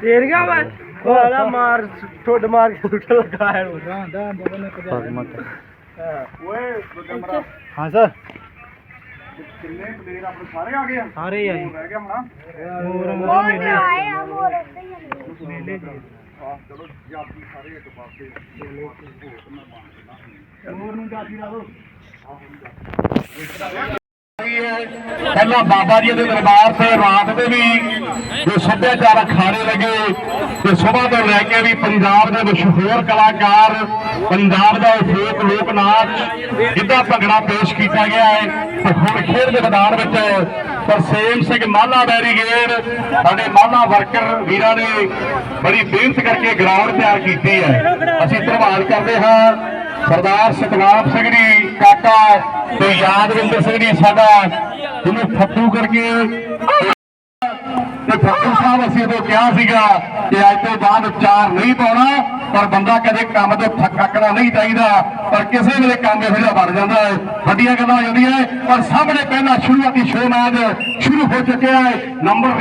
ਤੇਰ ਗਿਆ ਵਾ ਵਾਲਾ ਮਾਰ ਠੁੱਡ ਮਾਰ ਕੇ ਉੱਠ ਹੈ। ਹਾਂ ਸਰ। ਕਿੰਨੇ ਪਲੇਅਰ ਆਪਣੇ ਸਾਰੇ ਆ ਗਏ ਆ? ਸਾਰੇ ਰਹਿ ਗਿਆ ਹੋਣਾ। ਹੋਰ ਆਏ ਆ ਹੋਰ ਇੱਥੇ ਹੀ ਆ ਮੇਲੇ ਜੀ। ਆ ਚਲੋ ਜਾਤੀ ਸਾਰੇ ਇੱਕ ਪਾਸੇ। ਮੋਰ ਨੂੰ ਜਾਤੀ ਲਾ ਦੋ ਪਹਿਲਾਂ ਬਾਬਾ ਜੀ ਦੇ ਦਰਬਾਰ ਤੇ ਰਾਤ ਦੇ ਵੀ ਜੋ ਸੱਭਿਆਚਾਰ ਅਖਾੜੇ ਲੱਗੇ, ਤੇ ਸਵੇਰ ਤੋਂ ਲੈ ਕੇ ਵੀ ਪੰਜਾਬ ਦੇ ਮਸ਼ਹੂਰ ਕਲਾਕਾਰ, ਪੰਜਾਬ ਦਾ ਫੋਕ ਲੋਕ ਨਾਚ ਜਿੱਦਾਂ ਭੰਗੜਾ ਪੇਸ਼ ਕੀਤਾ ਗਿਆ ਹੈ, ਤੇ ਹੁਣ ਖੇਡ ਦੇ ਮੈਦਾਨ ਵਿੱਚ ਤਰਸੇਮ ਸਿੰਘ ਮਾਲਾ ਬੈਰੀਗੇਡ ਸਾਡੇ ਮਾਲਾ ਵਰਕਰ ਵੀਰਾਂ ਨੇ ਬੜੀ ਮਿਹਨਤ ਕਰਕੇ ਗਰਾਊਂਡ ਤਿਆਰ ਕੀਤੀ ਹੈ। ਅਸੀਂ ਧੰਨਵਾਦ ਕਰਦੇ ਹਾਂ। ਸਰਦਾਰ ਸਤਨਾਮ ਸਿੰਘ ਜੀ, ਕਾਕਾ ਤੇ ਯਾਦਵਿੰਦਰ ਸਿੰਘ ਜੀ, ਸਾਡਾ ਜਿਹਨੂੰ ਫੱਟੂ ਕਰਕੇ ਤੇ ਫੱਟੂ ਸਾਹਿਬ ਅਸੀਂ ਉਦੋਂ ਕਿਹਾ ਸੀਗਾ ਕਿ ਅੱਜ ਤੋਂ ਬਾਅਦ ਚਾਰ ਨਹੀਂ ਪਾਉਣਾ, ਪਰ ਬੰਦਾ ਕਦੇ ਕੰਮ ਤੋਂ ਥੱਕਣਾ ਨਹੀਂ ਚਾਹੀਦਾ, ਪਰ ਕਿਸੇ ਵੇਲੇ ਕੰਮ ਇਹੋ ਜਿਹਾ ਬਣ ਜਾਂਦਾ ਹੈ। ਵੱਡੀਆਂ ਗੱਲਾਂ ਹੋ ਜਾਂਦੀਆਂ ਪਰ ਸਾਹਮਣੇ ਪਹਿਲਾ ਸ਼ੁਰੂਆਤੀ ਸ਼ੋਅ ਮੈਚ ਸ਼ੁਰੂ ਹੋ ਚੁੱਕਿਆ ਹੈ। ਨੰਬਰ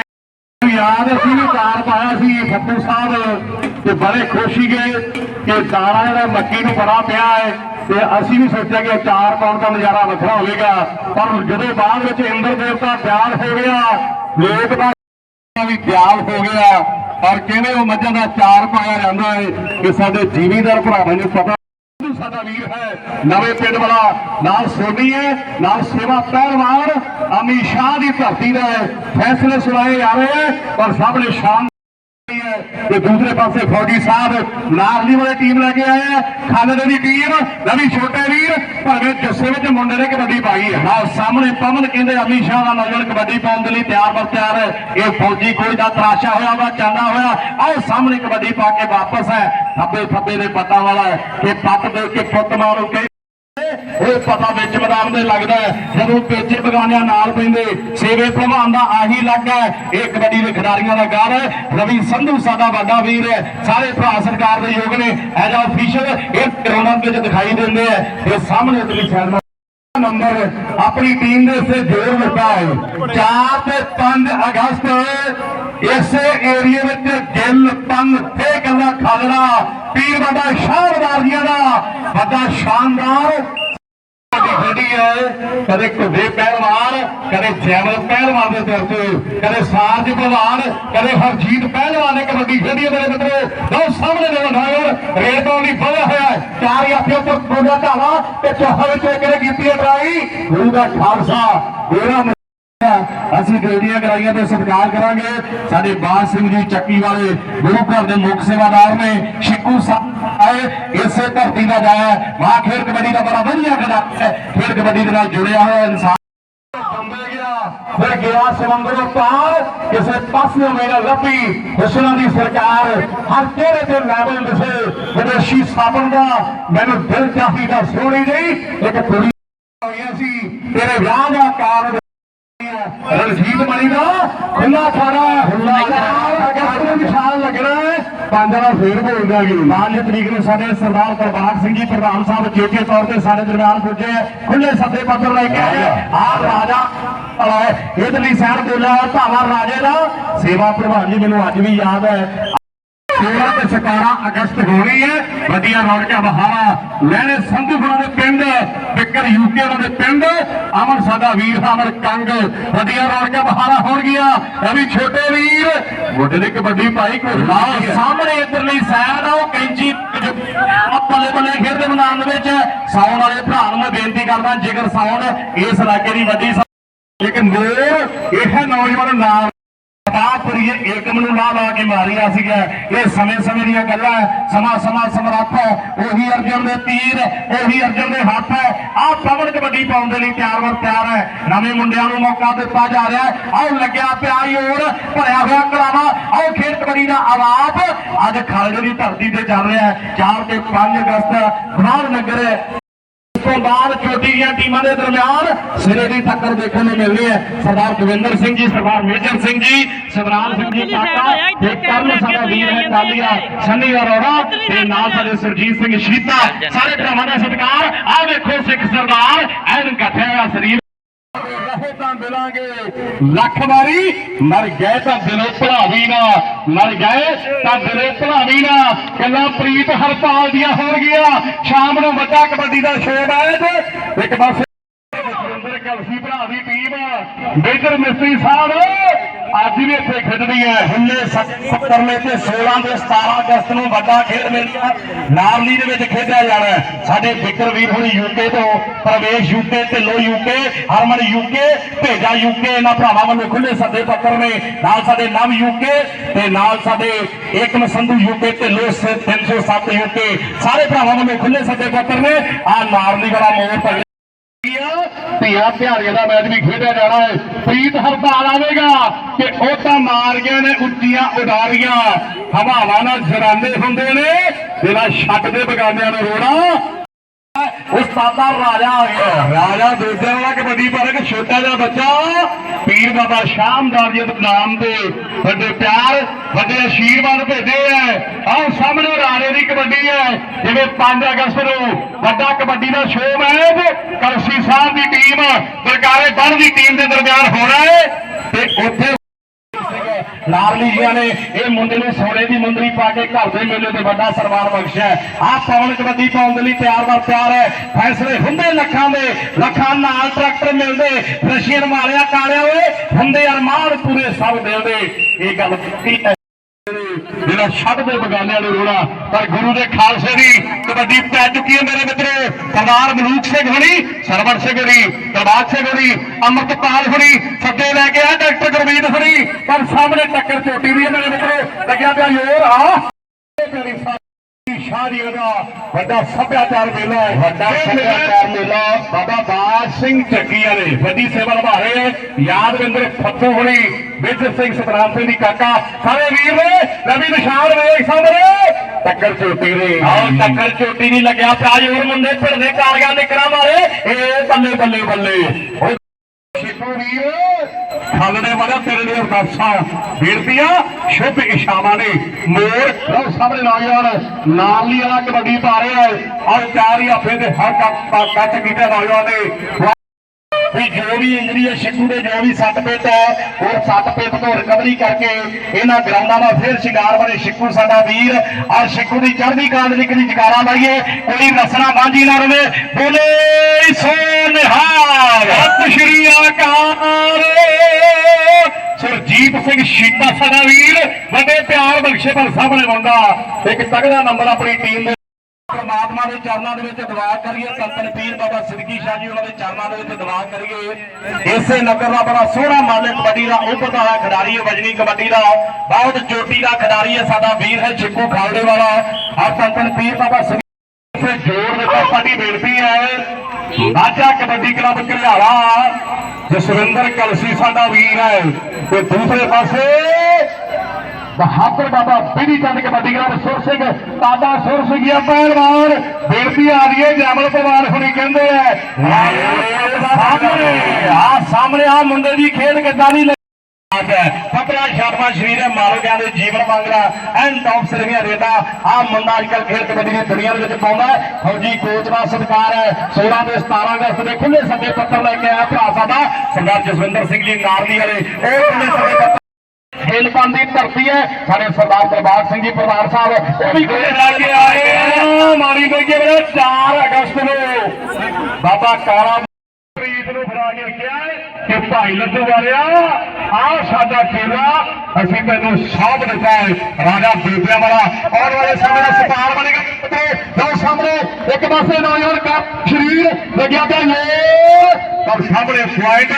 ਯਾਦ ਅਸੀਂ ਵੀ ਕਾਰ ਪਾਇਆ ਸੀ ਫੱਟੂ ਸਾਹਿਬ ਤੇ ਬੜੇ ਖੁਸ਼ ਸੀਗੇ ਕਿ ਤਾਰਾ ਜਿਹੜਾ ਮੱਕੀ ਨੂੰ ਬੜਾ ਪਿਆ ਹੈ ਤੇ ਅਸੀਂ ਵੀ ਸੋਚਿਆ ਕਿ ਚਾਰ ਪਾਉਣ ਦਾ ਨਜ਼ਾਰਾ ਵੱਖਰਾ ਹੋਵੇਗਾ। ਪਰ ਜਦੋਂ ਬਾਅਦ ਵਿੱਚ ਇੰਦਰ ਦੇਵਤਾ ਤਿਆਰ ਹੋ ਗਿਆ, ਲੋਕ ਦਾ ਵੀ ਤਿਆਰ ਹੋ ਗਿਆ ਔਰ ਕਿਵੇਂ ਉਹ ਮੱਝਾਂ ਦਾ ਚਾਰ ਪਾਇਆ ਜਾਂਦਾ ਹੈ ਕਿ ਸਾਡੇ ਜੀਵੀਦਾਰ ਭਰਾਵਾਂ ਨੂੰ ਪਤਾ ਸਾਡਾ ਵੀਰ ਹੈ। ਨਵੇਂ ਪਿੰਡ ਵਾਲਾ ਨਾਲ ਸੋਨੀ ਹੈ, ਨਾਲ ਸੇਵਾ ਪਹਿਲਵਾਨ ਅਮੀ ਸ਼ਾਹ ਦੀ ਧਰਤੀ ਦਾ ਹੈ ਫੈਸਲੇ ਸੁਣਾਏ ਜਾ ਰਹੇ ਹੈ, ਪਰ ਸਭ ਨੇ ਸ਼ਾਨ ਤੇ ਦੂਸਰੇ ਪਾਸੇ ਫੌਜੀ ਸਾਹਿਬ ਨਾਰਲੀ ਵਾਲੀ ਟੀਮ ਲੈ ਕੇ ਆਏ ਆ। ਖਾਲਦ ਦੀ ਟੀਮ ਰਵੀ ਛੋਟੇ ਵੀਰ ਭਾਵੇਂ ਜੱਸੇ ਵਿੱਚ ਮੁੰਡੇ ਨੇ ਕਬੱਡੀ ਪਾਈ ਹੈ ਨਾਲ ਸਾਹਮਣੇ ਪਵਨ ਕਹਿੰਦੇ ਅਮੀਰ ਸ਼ਾਹ ਦਾ ਨੌਜਵਾਨ ਕਬੱਡੀ ਪਾਉਣ ਦੇ ਲਈ ਤਿਆਰ ਬਰ ਤਿਆਰ ਹੈ। ਇਹ ਫੌਜੀ ਕੋਈ ਦਾ ਤਰਾਸ਼ਾ ਹੋਇਆ ਵਾ ਚਾਂਦਾ ਹੋਇਆ। ਆਓ ਸਾਹਮਣੇ ਕਬੱਡੀ ਪਾ ਕੇ ਵਾਪਸ ਹੈ। ਥੱਬੇ ਥੱਬੇ ਦੇ ਪਤਾ ਵਾਲਾ ਹੈ। ਕਿ ਪੱਤ ਦੇ ਕੇ ਪੁੱਤ ਮਾਰੋ ਕਿ ਉਹ ਪਤਾ ਵਿੱਚ ਮੈਦਾਨ ਦੇ ਲੱਗਦਾ ਹੈ। ਜਦੋਂ ਪੇਚੇ ਬਗਾਨਿਆਂ ਨਾਲ ਪੈਂਦੇ ਸੇਵੇ ਭਲਵਾਨ ਦਾ ਆਹੀ ਲੱਗਾ ਹੈ। ਇਹ ਕਬੱਡੀ ਦੇ ਖਿਡਾਰੀਆਂ ਦਾ ਗੜ ਹੈ। ਰਵੀ ਸੰਧੂ ਸਾਡਾ ਵੱਡਾ ਵੀਰ ਹੈ। ਸਾਰੇ ਭਰਾ ਸਰਕਾਰ ਦੇ ਯੋਗ ਨੇ। ਐਜ ਆ ਅਫੀਸ਼ੀਅਲ ਇਹ ਕਰੋਨਾ ਵਿੱਚ ਦਿਖਾਈ ਦਿੰਦੇ ਆ ਇਹ ਸਾਹਮਣੇ ਤੁਸੀਂ ਸ਼ਰਮਾ ਨੰਬਰ ਆਪਣੀ ਟੀਮ ਦੇ ਉੱਤੇ ਜੋਰ ਦਿੱਤਾ ਹੈ। 4 ਤੇ 5 ਅਗਸਤ ਇਸੇ ਏਰੀਏ ਵਿੱਚ ਗਿੱਲ ਪੰਨ ਤੇ ਕੱਲਾ ਖਾਲੜਾ। ਪੀਰ ਵੱਡਾ ਸ਼ਾਹਵਾਰੀਆਂ ਦਾ। ਵੱਡਾ ਸ਼ਾਨਦਾਰ ਵੱਡੀ ਖੇਡੀ ਕਦੇ ਘੁੱਦੇ ਪਹਿਲਵਾਨ, ਕਦੇ ਜੈਵਲ ਪਹਿਲਵਾਨ ਦੇ ਸਿਰ ਤੇ, ਕਦੇ ਸਾਰਜ ਭਲਵਾਨ ਕਦੇ ਹਰਜੀਤ ਪਹਿਲਵਾਨ ਨੇ ਕਬੱਡੀ ਖੇਡੀ ਹੈ ਮੇਰੇ ਮਿੱਤਰੋ। ਦੋ ਸਾਹਮਣੇ ਦੇ ਨਾਇਰ ਰੇਡ ਤੋਂ ਨਹੀਂ ਹੋਇਆ ਹੈ। ਚਾਰ ਯਾਤੀਆਂ ਤੋਂ ਗੋਡਾ ਢਾਵਾ ਤੇ ਚੌਹਾਂ ਵਿੱਚ ਇੱਕ ਕੀਤੀ ਹੈ ਟਰਾਈ ਗੁਰੂ ਦਾ ਖਾਲਸਾ ਮੇਰਾ ਅਸੀਂ ਡਿਊਟੀਆਂ ਕਰਾਈਆਂ ਤੇ ਸਤਿਕਾਰ ਕਰਾਂਗੇ। ਸਾਡੇ ਬਾਦ ਸਿੰਘ ਜੀ ਚੱਕੀ ਵਾਲੇ ਗੁਰੂ ਘਰ ਦੇ ਮੁੱਖ ਸੇਵਾਦਾਰ ਨੇ, ਸ਼ਿਕੂ ਸਾਹਿਬ ਆਏ, ਇਸੇ ਧਰਤੀ ਦਾ ਜਾਇਆ ਮਾਂ ਖੇਡ ਕਬੱਡੀ ਦਾ ਬੜਾ ਵਧੀਆ ਖਿਡਾਰੀ ਹੈ। ਖੇਡ ਕਬੱਡੀ ਦੇ ਨਾਲ ਜੁੜਿਆ ਹੋਇਆ ਇਨਸਾਨ ਫਿਰ ਗਿਆ ਸਮੁੰਦਰੋਂ ਪਾਰ, ਕਿਸੇ ਪਾਸੇ ਮੇਰਾ ਲੱਭੀ। ਹੁਸਨਾਂ ਦੀ ਸਰਕਾਰ ਹਰ ਚਿਹਰੇ ਤੇ ਲੈਵਲ ਦਿਸੇ। ਵਿਦੇਸ਼ੀ ਸਾਬਣ ਦਾ ਮੈਨੂੰ ਦਿਲ ਚਾਹੀਦਾ, ਸੋਹਣੀ ਨਹੀਂ, ਇੱਕ ਕੁੜੀ ਹੋਈਆਂ ਸੀ। ਤੇਰੇ ਵਿਆਹ ਦਾ ਕਾਰਨ ਰਣਜੀਤ ਮਣੀ ਦਾ ਖੁੱਲਾ ਖਾਣਾ ਖੁੱਲਾ ਅਗਸਤ ਨੂੰ ਨਿਸ਼ਾਨ ਲੱਗਣਾ ਹੈ। ਪੰਜ ਦਾ ਫੇਰ ਬੋਲਦਾ ਜੀ 5 ਤਰੀਕ ਨੂੰ ਸਾਡੇ ਸਰਦਾਰ ਪ੍ਰਭਾਤ ਸਿੰਘ ਜੀ ਪ੍ਰਧਾਨ ਸਾਹਿਬ ਚੇਤੇ ਤੌਰ ਤੇ ਸਾਡੇ ਦਰਮਿਆਨ ਪੁੱਜੇ। ਖੁੱਲੇ ਸੱਦੇ ਪੱਤਰ ਲੈ ਕੇ ਆਏ। ਆਪ ਰਾਜਾ ਇਧਰਲੀ ਸਾਈਡ ਬੋਲਿਆ ਭਾਵਾ ਰਾਜੇ ਦਾ। ਸੇਵਾ ਪ੍ਰਧਾਨ ਜੀ ਮੈਨੂੰ ਅੱਜ ਵੀ ਯਾਦ ਹੈ। 16 ਤੇ 17 ਅਗਸਤ ਹੋਣੀ ਹੈ। ਵੱਡੀਆਂ ਰੌਣਕਾਂ ਬਹਾਰਾ। ਲੈਣੇ ਸੰਧੂ ਗੁਰਾਂ ਦੇ ਪਿੰਡ ਬਿੱਕਰ ਯੂਕੇ ਉਹਨਾਂ ਦੇ ਪਿੰਡ ਅਮਨ ਸਾਡਾ ਵੀਰ ਅਮਰ ਕੰਗ। ਵੱਡੀਆਂ ਰੌਣਕਾਂ ਬਹਾਰਾ ਹੋਣਗੀਆਂ ਰਵੀ ਛੋਟੇ ਵੀਰ। ਮੋਢੇ ਦੇ ਕਬੱਡੀ ਭਾਈ ਕੋਈ ਸਾਹਮਣੇ ਇਧਰਲੀ ਸਾਈਡ ਆ ਉਹ ਕੈਂਚੀ ਆ ਬੱਲੇ ਬੱਲੇ ਖੇਡਦੇ ਮੈਦਾਨ ਦੇ ਵਿੱਚ। ਸਾਉਣ ਵਾਲੇ ਭਰਾ ਨੂੰ ਮੈਂ ਬੇਨਤੀ ਕਰਦਾ ਜਿਗਰ ਸਾਉਣ ਇਸ ਇਲਾਕੇ ਦੀ ਵੱਡੀ ਨੂਰ ਇਹ ਨੌਜਵਾਨ ਨਾਮ ਪਤਾਪੁਰੀ ਏਕਮ ਨੂੰ ਲਾ ਲਾ ਕੇ ਮਾਰੀਆ ਸੀਗਾ। ਇਹ ਸਮੇਂ ਸਮੇਂ ਦੀਆਂ ਗੱਲਾਂ ਹੈ। ਸਮਾਂ ਸਮਾਂ ਸਮਰੱਥ ਹੈ, ਉਹੀ ਅਰਜਨ ਦੇ ਤੀਰ, ਉਹੀ ਅਰਜਨ ਦੇ ਹੱਥ ਹੈ। ਆਹ ਪਵਨ ਕਬੱਡੀ ਪਾਉਣ ਦੇ ਲਈ ਤਿਆਰ ਵਰ ਤਿਆਰ ਹੈ। ਨਵੇਂ ਮੁੰਡਿਆਂ ਨੂੰ ਮੌਕਾ ਦਿੱਤਾ ਜਾ ਰਿਹਾ ਹੈ। ਆਹ ਲੱਗਿਆ ਪਿਆ ਹੀ ਹੋਰ, ਭਰਿਆ ਹੋਇਆ ਕਲਾਵਾ ਆਓ ਖੇਡ ਕਬੱਡੀ ਦਾ ਆਵਾਜ਼ ਅੱਜ ਖਾਲੜੇ ਦੀ ਧਰਤੀ ਤੇ ਚੱਲ ਰਿਹਾ ਹੈ। 4 ਤੇ 5 ਅਗਸਤ ਬਨਾਰ ਨਗਰ ਤੋਂ ਬਾਅਦ ਚੋਟੀ ਦੀਆਂ ਟੀਮਾਂ ਦੇ ਦਰਮਿਆਨ ਸਿਰੇ ਦੀ ਟੱਕਰ ਦੇਖਣ ਨੂੰ ਮਿਲਣੀ ਹੈ। ਸਰਦਾਰ ਦਵਿੰਦਰ ਸਿੰਘ ਜੀ ਸਰਦਾਰ ਮੇਜਰ ਸਿੰਘ ਜੀ ਸਵਰਾਜ ਸਿੰਘ ਜੀ ਕਾਕਾ ਤੇ ਕਰਨ ਸਾਡਾ ਵੀਰ ਹੈ ਕਾਲੀਆ ਸੰਨੀ ਅਰੋੜਾ ਤੇ ਨਾਲ ਸਾਡੇ ਸਰਜੀਤ ਸਿੰਘ ਸ਼ੀਤਾ ਸਾਰੇ ਭਰਾਵਾਂ ਦਾ ਸਤਿਕਾਰ। ਆਹ ਵੇਖੋ ਸਿੱਖ ਸਰਦਾਰ ਐਨ ਇਕੱਠਿਆ ਹੋਇਆ ਸਰੀਰ ਰਹੇ ਤਾਂ ਮਿਲਾਂਗੇ। ਲੱਖ ਵਾਰੀ ਮਰ ਗਏ ਤਾਂ ਦਿਲੋਂ ਭਲਾਵੀ ਨਾ। ਮਰ ਗਏ ਤਾਂ ਦਿਲੋਂ ਭਲਾਵੀ ਨਾ। ਕੱਲਾ ਪ੍ਰੀਤ ਹਰਪਾਲ ਦੀਆਂ ਹੋਣਗੀਆਂ ਸ਼ਾਮ ਨੂੰ ਵੱਡਾ ਕਬੱਡੀ ਦਾ ਸ਼ੇਰ ਹੈ ਤੇ ਇੱਕ ਪਾਸੇ ਸੁਰਿੰਦਰ ਕਲਸੀ ਭਰਾ ਦੀ ਟੀਮ ਬੇਦਰ ਮਿਸਤਰੀ ਸਾਹਿਬ ਅੱਜ ਵੀ ਇੱਥੇ ਖੇਡਦੀ ਹੈ। ਹੁੱਲੇ 70 ਤੇ 16 ਤੇ 17 ਅਗਸਤ ਨੂੰ ਵੱਡਾ ਖੇਡ ਮੇਲਾ ਨਾਰਲੀ ਦੇ ਵਿੱਚ ਖੇਡਿਆ ਜਾਣਾ ਸਾਡੇ ਬਿਕਰ ਵੀਰ ਹੁਣੀ ਯੂਕੇ ਤੋਂ, ਪ੍ਰਵੇਸ਼ ਯੂਕੇ ਤੇ ਲੋ ਯੂਕੇ ਹਰਮਨ ਯੂਕੇ ਭੇਜਾ ਯੂਕੇ ਇਹਨਾਂ ਭਰਾਵਾਂ ਵੱਲੋਂ ਖੁੱਲੇ ਸੱਦੇ ਪੱਤਰ ਨੇ। ਨਾਲ ਸਾਡੇ ਨਵ ਯੂਕੇ ਤੇ ਨਾਲ ਸਾਡੇ ਏਕਮ ਸੰਧੂ ਯੂਕੇ ਤੇ ਲੋ 307 ਯੂਕੇ ਸਾਰੇ ਭਰਾਵਾਂ ਵੱਲੋਂ ਖੁੱਲੇ ਸੱਦੇ ਪੱਤਰ ਨੇ। ਆ ਨਾਰਲੀ ਵਾਲਾ ਮੋਰ ਪਰ ਧੀਆ ਪਿਆਰੀਆਂ ਦਾ ਮੈਚ ਵੀ ਖੇਡਿਆ ਜਾਣਾ ਹੈ। ਪ੍ਰੀਤ ਹਰਪਾਲ ਆਵੇਗਾ ਕਿ ਉਹ ਤਾਂ ਮਾਰੀਆਂ ਨੇ, ਉੱਚੀਆਂ ਉਡਾਰੀਆਂ। ਹਵਾਵਾਂ ਨਾਲ ਜਰਾਨੇ ਹੁੰਦੇ ਨੇ। ਜਿਹੜਾ ਛੱਡ ਦੇ ਬਗਾਨਿਆਂ ਨੂੰ ਰੋਣਾ। ਉਸਤਾਦਾ ਰਾਜਾ ਆ ਗਿਆ ਰਾਜਾ ਦੂਜੇ ਵਾਲਾ ਕਬੱਡੀ ਪਰ ਇੱਕ ਛੋਟਾ ਜਿਹਾ ਬੱਚਾ। ਪੀਰ ਬਾਬਾ ਸ਼ਾਮਦਾਰ ਜੀ ਦੇ ਨਾਮ ਤੇ ਵੱਡੇ ਪਿਆਰ, ਵੱਡੇ ਆਸ਼ੀਰਵਾਦ ਭੇਜੇ ਐ ਆਹ ਸਾਹਮਣੇ ਰਾਜੇ ਦੀ ਕਬੱਡੀ ਹੈ। ਜਿਵੇਂ 5 ਅਗਸਤ ਨੂੰ ਵੱਡਾ ਕਬੱਡੀ ਦਾ ਸ਼ੋਅ ਮੈਚ ਕਰਸੀ ਸਾਹਿਬ ਦੀ ਟੀਮ ਬਰਕਾਰੇ ਬਣ ਦੀ ਟੀਮ ਦੇ ਦਰਮਿਆਨ ਹੋਣਾ ਹੈ। ਨਾਰਲੀ ਨੇ, ਇਹ ਮੁੰਡੇ ਨੂੰ ਸੋਨੇ ਦੀ ਮੁੰਦਰੀ ਪਾ ਕੇ ਘਰ ਦੇ ਮੇਲੇ ਤੇ ਵੱਡਾ ਸਨਮਾਨ ਬਖਸ਼ਿਆ ਆਹ ਪਵਨ ਕਬੱਡੀ ਪਾਉਣ ਦੇ ਲਈ ਤਿਆਰ ਵਰ ਤਿਆਰ ਹੈ। ਫੈਸਲੇ ਹੁੰਦੇ ਲੱਖਾਂ ਦੇ, ਲੱਖਾਂ ਨਾਲ ਟਰੈਕਟਰ ਮਿਲਦੇ, ਰਸ਼ੀਅਨ ਮਾਰਿਆ ਕਾਲਿਆ ਓਏ, ਹੁੰਦੇ ਅਰਮਾਨ ਪੂਰੇ ਸਭ ਦਿਲ ਦੇ। ਇਹ ਗੱਲ ਕੀਤੀ ਹੈ। ਜਿਹੜਾ ਛੱਡ ਦੇ ਬਗਾਨਿਆਂ ਨੂੰ ਰੋਣਾ ਪਰ ਗੁਰੂ ਦੇ ਖਾਲਸੇ ਦੀ ਕਬੱਡੀ ਪੈ ਚੁੱਕੀ ਹੈ ਮੇਰੇ ਮਿੱਤਰੋ। ਸਰਦਾਰ ਮਲੂਕ ਸਿੰਘ ਹੋਣੀ ਸਰਵਰ ਸਿੰਘ ਹੋਣੀ, ਦਰਬਾਰ ਸਿੰਘ ਹੋਣੀ, ਅਮਰਤਪਾਲ ਹੋਣੀ, ਸੱਦੇ ਲੈ ਕੇ ਆ ਡਾਕਟਰ ਗੁਰਮੀਤ ਹੋਣੀ। ਪਰ ਸਾਹਮਣੇ ਟੱਕਰ ਚੋਟੀ ਵੀ ਹੈ ਮੇਰੇ ਮਿੱਤਰੋ। ਲੱਗਿਆ ਪਿਆ ਯੋਰ ਆ ਤੇਰੀ ਸ਼ਾਦੀ ਦਾ ਵੱਡਾ ਸੱਭਿਆਚਾਰ ਮੇਲਾ ਹੈ। ਵੱਡਾ ਸੱਭਿਆਚਾਰ ਮੇਲਾ ਬਾਬਾ ਬਾਜ ਸਿੰਘ ਚੱਕੀ ਵਾਲੇ ਵੱਡੀ ਸੇਵਾ ਨਿਭਾ ਰਹੇ ਹੈ ਯਾਦਵਿੰਦਰ ਫੱਤੂ ਹੋਣੀ ਮੇਜਰ ਸਿੰਘ ਸਤਰਾਮ ਸਿੰਘ ਦੀ ਕਾਕਾ। ਸਾਰੇ ਵੀਰ ਨੇ ਰਵੀ ਨਿਸ਼ਾਨ ਵੇਖ ਸਾਹਮਣੇ ਟੱਕਰ ਚੋਟੀ ਨੇ। ਆਓ ਟੱਕਰ ਚੋਟੀ ਨਹੀਂ ਲੱਗਿਆ ਪਿਆ ਜੋਰ ਮੁੰਡੇ ਭਿੜਦੇ ਕਾਰਗਾਂ ਦੇ ਕਰਾਂ ਵਾਲੇ ਇਹ ਬੱਲੇ ਬੱਲੇ ਬੱਲੇ। ਸਿੱਖੋ ਵੀਰ। ਖਾਲੜੇ ਵਾਲਾ ਤੇਰੇ ਲਈ ਅਰਦਾਸਾਂ। ਬੇਨਤੀਆਂ ਸ਼ੁਭ ਇਸ਼ਾਵਾਂ ਨੇ। ਮੋਰ, ਲਓ ਸਾਹਮਣੇ ਨੌਜਵਾਨ, ਨਾਲੀ ਵਾਲਾ ਕਬੱਡੀ ਪਾ ਰਿਹਾ ਹੈ ਔਰ ਚਾਰ ਹੀ ਹਫੇ ਦੇ ਹਰ ਕੱਟ ਕੱਟ ਕੀਤੇ ਨੌਜਵਾਨ ਨੇ। ਵੀ ਜੋ ਵੀ ਇੰਜਰੀ ਹੈ ਸ਼ਿਕੂ ਦੇ ਜੋ ਵੀ ਸੱਟ ਪੇਟ ਹੈ ਉਹ ਸੱਟ ਪੇਟ ਤੋਂ ਰਿਕਵਰੀ ਕਰਕੇ ਇਹਨਾਂ ਗਰਾਊਂਡਾਂ ਦਾ ਫਿਰ ਸ਼ਿੰਗਾਰ ਬਣੇ ਸ਼ਿਕੂ ਸਾਡਾ ਵੀਰ। ਔਰ ਸ਼ਿਕੂ ਦੀ ਚੜ੍ਹਦੀ ਕਲਾ ਦੇ ਕਦੀ ਜਕਾਰਾ ਲਾਈਏ ਕੋਈ ਰਸਨਾ ਬਾਂਝੀ ਨਾ ਰਵੇ ਬੋਲੇ ਸੋ ਨਿਹਾਲ। ਸਤਿ ਸ਼੍ਰੀ ਅਕਾਲ। ਸਰਜੀਤ ਸਿੰਘ ਸ਼ੀਤਾ ਸਾਡਾ ਵੀਰ ਵੱਡੇ ਪਿਆਰ ਬਖਸ਼ੇ ਪਰ ਸਾਹਮਣੇ ਮੁੰਡਾ ਇੱਕ ਤਗੜਾ ਨੰਬਰ ਆਪਣੀ ਟੀਮ ਪਰਮਾਤਮਾ ਦੇ ਚਰਨਾਂ ਦੇ ਵਿੱਚ ਦੁਆ ਕਰੀਏ, ਸੰਤਨ ਪੀਰ ਬਾਬਾ ਸਿੱਧਕੀ ਸ਼ਾਹ ਜੀ ਉਹਨਾਂ ਦੇ ਚਰਨਾਂ ਦੇ ਵਿੱਚ ਦੁਆ ਕਰੀਏ। ਇਸੇ ਨਗਰ ਦਾ ਬੜਾ ਸੋਹਣਾ ਮਾਲਕ ਕਬੱਡੀ ਦਾ ਉੱਭਰਦਾ ਹੋਇਆ ਖਿਡਾਰੀ ਹੈ, ਵਜਨੀ ਕਬੱਡੀ ਦਾ। ਬਹੁਤ ਚੋਟੀ ਦਾ ਖਿਡਾਰੀ ਹੈ, ਸਾਡਾ ਵੀਰ ਹੈ ਚਿੱਕੂ ਖਾਲੜੇ ਵਾਲਾ। ਆ ਸੰਤਨ ਪੀਰ ਬਾਬਾ ਸਿੱਧਕੀ ਇਸੇ ਜੋਰ ਦੇ ਸਾਡੀ ਬੇਨਤੀ ਹੈ ਬਾਜਾ ਕਬੱਡੀ ਕਲੱਬ ਘਰਿਆਲਾ, ਜਸਵਿੰਦਰ ਕਲਸੀ ਸਾਡਾ ਵੀਰ ਹੈ। ਤੇ ਦੂਸਰੇ ਪਾਸੇ ਬਹਾਦਰ ਬਾਬਾ ਬਿਧੀ ਚੰਦ ਕਬੱਡੀ ਕਲੱਬ ਸੁਰ ਸਿੰਘ ਤਾਦਾ ਸੁਰ ਸਿੰਘਿਆ ਪਹਿਲਵਾਨ, ਬੇਨਤੀ ਆ ਰਹੀ ਹੈ, ਜਮਲ ਪਵਾਰ ਹੁਣੀ ਕਹਿੰਦੇ ਆ, ਸਾਹਮਣੇ ਆ ਸਾਹਮਣੇ ਆ ਮੁੰਡੇ ਦੀ ਖੇਡ ਕਿੱਦਾਂ ਦੀ ਬਾਤ ਸ਼ਰਮਾ ਸ਼ਰੀਰ ਹੈ ਮਾਰੋਗਿਆਂ ਦੇ ਜੀਵਨ ਮੰਗਲਾ ਐਂਡ ਟੌਪ ਸਰਵੀਆਂ ਰੇਤਾ ਆ ਮੁੰਡਾ ਅੱਜ ਕੱਲ ਖੇਡ ਕਬੱਡੀ ਦੀ ਦੁਨੀਆ ਦੇ ਵਿੱਚ ਪਾਉਂਦਾ ਫੌਜੀ ਕੋਚ ਦਾ ਸਤਿਕਾਰ ਹੈ 16 ਤੇ 17 ਅਗਸਤ ਦੇ ਖੁੱਲੇ ਸੱਦੇ ਪੱਤਰ ਲੈ ਕੇ ਆਇਆ ਭਰਾ ਸਾਡਾ, ਸਰਦਾਰ ਜਸਵਿੰਦਰ ਸਿੰਘ ਜੀ ਨਾਰਲੀ ਵਾਲੇ ਉਹ ਖੁੱਲੇ ਸੱਦੇ ਪੱਤਰ ਖੇਲਪਾਂ ਦੀ ਧਰਤੀ ਹੈ। ਸਾਡੇ ਸਰਦਾਰ ਪ੍ਰਭਾਤ ਸਿੰਘ ਜੀ ਪ੍ਰਧਾਨ ਸਾਹਿਬ ਉਹ ਵੀ ਖੁੱਲੇ ਲੈ ਕੇ ਆਏ ਮਾਰੀ ਬਈਏ ਵੀਰੇ 4 ਅਗਸਤ ਨੂੰ। ਬਾਬਾ ਕਾਲਾ ਪ੍ਰੀਤ ਨੂੰ ਫੜਾ ਕੇ ਕਿਹਾ ਕਿ ਭਾਈ ਲੱਡੂ ਵਾਲਿਆ ਆਹ ਸਾਡਾ ਚੇਲਾ ਅਸੀਂ ਤੈਨੂੰ ਸੌਂਪ ਦਿੱਤਾ ਹੈ ਰਾਜਾ ਬੇਬਿਆਂ ਵਾਲਾ। ਆਉਣ ਵਾਲੇ ਸਮੇਂ ਦਾ ਸਤਾਰ ਬਣੇਗਾ ਤੇ ਦੋ ਸਾਹਮਣੇ ਇੱਕ ਪਾਸੇ ਨੌਜਵਾਨ ਦਾ ਸ਼ਰੀਰ ਲੱਗਿਆ ਪਿਆ ਇਹ ਔਰ ਸਾਹਮਣੇ ਪੁਆਇੰਟ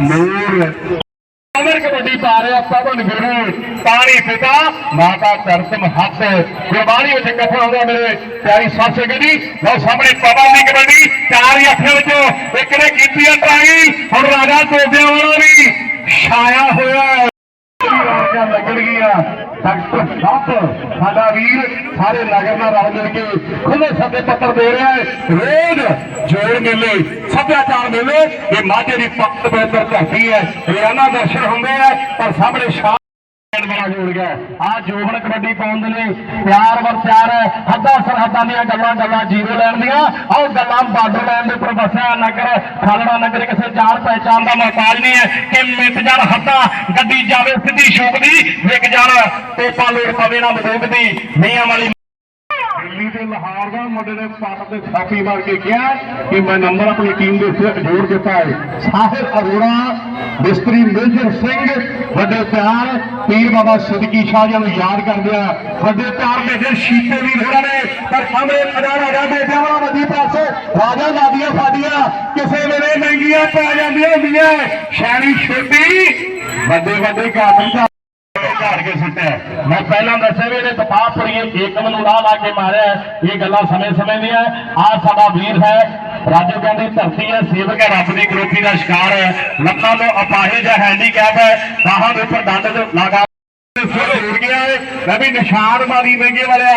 ਨੂਰ ਅਮਰ ਕਬੱਡੀ ਪਾ ਰਿਹਾ ਪਵਨ ਗੁਰੂ ਪਾਣੀ ਪਿਤਾ, ਮਾਤਾ ਧਰਤਮ ਹੱਥ। ਗੁਰਬਾਣੀ ਵਿੱਚ ਕਥਨ ਆਉਂਦਾ ਮੇਰੇ ਪਿਆਰੀ ਸਾਸੇ ਗਦੀ ਲਓ ਸਾਹਮਣੇ ਪਵਨ ਦੀ ਕਬੱਡੀ, ਚਾਰ ਹੀ ਅੱਖਾਂ ਵਿੱਚੋਂ ਇੱਕ ਨੇ ਕੀਤੀ ਆ ਟਰਾਈ। ਹੁਣ ਰਾਜਾ ਟੋਬਿਆਂ ਵਾਲਾ ਵੀ ਛਾਇਆ ਹੋਇਆ ਹੈ ਲੱਗਣਗੀਆਂ ਡਾਕਟਰ ਸਾਹਿਬ ਸਾਡਾ ਵੀਰ ਸਾਰੇ ਨਗਰ ਨਾਲ ਰਲ ਮਿਲ ਕੇ ਖੁੱਲੇ ਸੱਦੇ ਪੱਤਰ ਦੇ ਰਿਹਾ ਹੈ। ਰੋਜ਼ ਜੋੜ ਮੇਲੇ, ਸੱਭਿਆਚਾਰ ਮੇਲੇ, ਇਹ ਮਾਝੇ ਦੀ ਪੱਤ ਬੇਤਰ ਧਰਤੀ ਹੈ। ਰੋਜ਼ਾਨਾ ਦਰਸ਼ਨ ਹੁੰਦੇ ਆ, ਪਰ ਸਾਹਮਣੇ ਸ਼ਾਮ ਬੜਾ ਜੋੜ ਗਿਆ। ਆ ਜੋਬਨ ਕਬੱਡੀ ਪਾਉਣ ਦੇ ਲਈ ਪਿਆਰ ਵਰ ਪਿਆਰ ਹੱਦਾਂ ਸਰਹੱਦਾਂ ਦੀਆਂ ਗੱਲਾਂ ਗੱਲਾਂ ਜੀਰੋ ਲੈਣ ਦੀਆਂ। ਆਹ ਗੱਲਾਂ ਬਾਰਡਰ ਲੈਣ ਦੇ ਉੱਪਰ ਵਸਿਆ ਨਗਰ, ਖਾਲੜਾ ਨਗਰ, ਕਿਸੇ ਜਾਣ ਪਹਿਚਾਣ ਦਾ ਮਹਤਾਜ ਨਹੀਂ ਹੈ। ਕਿ ਮਿੱਟ ਜਾਣ ਹੱਦਾਂ ਗੱਡੀ ਜਾਵੇ ਸਿੱਧੀ ਸ਼ੋਕ ਦੀ, ਵਿਕ ਜਾਣ ਟੋਪਾ ਲੋੜ ਪਵੇ ਨਾ ਬੰਦੂਕ ਦੀ ਮੀਆਂ ਵਾਲੀ ਦਿੱਲੀ ਮੁੰਡੇ ਨੇ ਪੱਟ ਤੇ ਥਾਪੀ ਮਾਰ ਕੇ ਕਿਹਾ ਕਿ ਮੈਂ ਨੰਬਰ ਆਪਣੀ ਟੀਮ ਦੇ ਸਿਰ ਜੋੜ ਦਿੱਤਾ ਹੈ। ਸਾਹਿਲ ਅਰੋੜਾ ਮਿਸਤਰੀ ਮੇਜਰ ਸਿੰਘ, ਵੱਡੇ ਪਿਆਰ, ਪੀਰ ਬਾਬਾ ਸਦਕੀ ਸ਼ਾਹ ਜੀ ਨੂੰ ਯਾਦ ਕਰਦੇ ਆ। ਵੱਡੇ ਪਿਆਰ ਦੇ ਫਿਰ ਸ਼ੀਤੇ ਵੀ ਹੋਰਾਂ ਨੇ, ਪਰ ਸਾਹਮਣੇ ਖਜ਼ਾਨਾ ਰਾਜਾ ਬੇਟਿਆਂ ਵਾਲਾ ਵੱਡੀ ਪਾਸੇ। ਰਾਜਾ ਦਾਦੀਆਂ ਸਾਡੀਆਂ, ਕਿਸੇ ਵੇਲੇ ਮਹਿੰਗੀਆਂ ਪੈ ਜਾਂਦੀਆਂ ਹੁੰਦੀਆਂ। ਸ਼ੈਣੀ ਛੋਟੀ ਵੱਡੇ ਵੱਡੇ ਘਾਟ ਘਾੜ ਕੇ ਸੁੱਟਿਆ। ਮੈਂ ਪਹਿਲਾਂ ਦੱਸਿਆ ਵੀ ਇਹਨੇ ਤਪਾਪੁਰੀਏ ਏਕਮ ਨੂੰ ਲਾ ਲਾ ਕੇ ਮਾਰਿਆ ਇਹ ਗੱਲਾਂ ਸਮੇਂ ਸਮੇਂ ਦੀਆਂ ਆ ਸਾਡਾ ਵੀਰ ਹੈ। ਰਾਜੋ ਗਾਂਧੀ ਧਰਤੀ ਹੈ, ਸੇਵਕ ਹੈ, ਰੱਬ ਦੀ ਗਰੋਪੀ ਦਾ ਸ਼ਿਕਾਰ ਹੈ। ਲੱਤਾਂ ਤੋਂ ਅਪਾਹਿਜ ਹੈ ਹੈਂਡੀਕੈਪ ਹੈ। ਬਾਹਾਂ ਦੇ ਉੱਪਰ ਡੰਡ ਲਗਾ ਸਿਰ ਜੁੜ ਗਿਆ ਹੈ। ਮੈਂ ਵੀ ਨਿਸ਼ਾਨ ਮਾਰੀ ਮਹਿੰਗੇ ਵਾਲਿਆ।